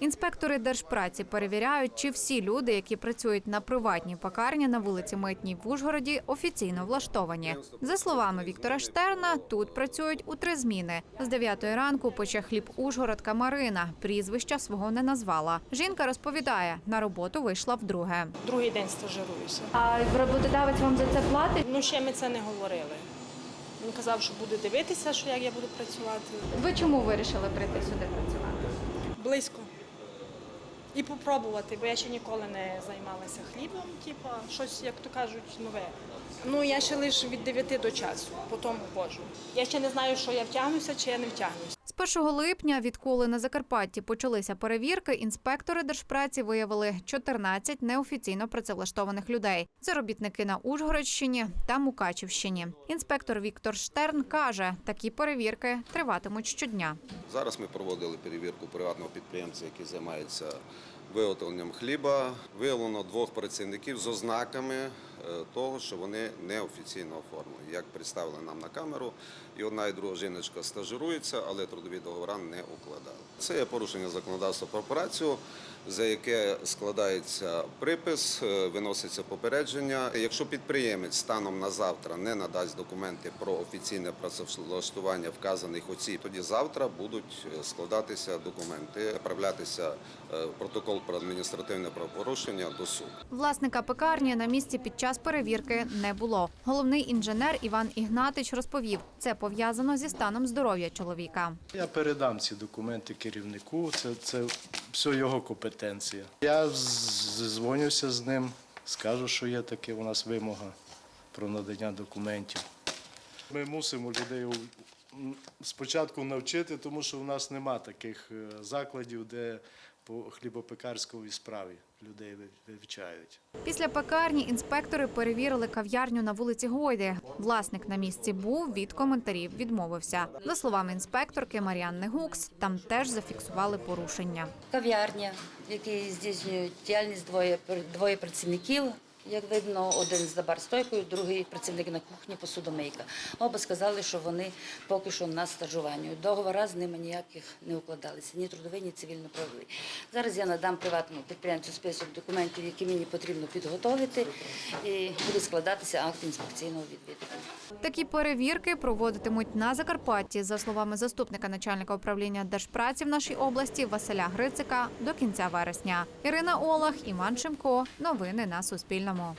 Інспектори держпраці перевіряють, чи всі люди, які працюють на приватній пекарні на вулиці Митній в Ужгороді, офіційно влаштовані. За словами Віктора Штерна, тут працюють у три зміни. З 9 ранку пече хліб Ужгородка Марина. Прізвища свого не назвала. Жінка розповідає, на роботу вийшла вдруге. Другий день стажируюся. А роботодавець вам за це платить? Ну ще ми це не говорили. Він казав, що буде дивитися, що як я буду працювати. Ви чому вирішили прийти сюди працювати? Близько. І попробувати, бо я ще ніколи не займалася хлібом, типу, щось, як то кажуть, нове. Ну, я ще лише від 9 до часу, потім входжу. Я ще не знаю, що я втягнуся чи я не втягнуся. З 1 липня, відколи на Закарпатті почалися перевірки, інспектори держпраці виявили 14 неофіційно працевлаштованих людей. Це робітники на Ужгородщині та Мукачівщині. Інспектор Віктор Штерн каже, такі перевірки триватимуть щодня. Зараз ми проводили перевірку приватного підприємця, який займається виготовленням хліба. Виявлено двох працівників з ознаками е, того, що вони неофіційно оформлені. Як представили нам на камеру, і одна і друга жіночка стажирується, але трудові договори не укладали. Це є порушення законодавства про працю, за яке складається припис, е, виноситься попередження. Якщо підприємець станом на завтра не надасть документи про офіційне працевлаштування вказаних осіб, тоді завтра будуть е, складатися документи, направлятися е, протокол про адміністративне правопорушення до суду. Власника пекарні на місці під час перевірки не було. Головний інженер Іван Ігнатич розповів, це пов'язано зі станом здоров'я чоловіка. Я передам ці документи керівнику, це, це все його компетенція. Я дзвонюся з ним, скажу, що є таке у нас вимога про надання документів. Ми мусимо людей спочатку навчити, тому що у нас нема таких е, закладів, де по хлібопекарської справі людей вивчають. Після пекарні інспектори перевірили кав'ярню на вулиці Гойди. Власник на місці був, від коментарів відмовився. За словами інспекторки Маріанни Гукс, там теж зафіксували порушення. Кав'ярня, в якій здійснюють діяльність двоє, двоє працівників. Як видно, один з барстойкою, другий працівник на кухні посудомийка. Оба сказали, що вони поки що на стажуванні. Договора з ними ніяких не укладалися, ні трудовий, ні цивільно-правовий. Зараз я надам приватному підприємцю список документів, які мені потрібно підготовити, і буде складатися акт інспекційного відвідування. Такі перевірки проводитимуть на Закарпатті, за словами заступника начальника управління держпраці в нашій області Василя Грицика до кінця вересня. Ірина Олах, Іван Шимко. Новини на Суспільному.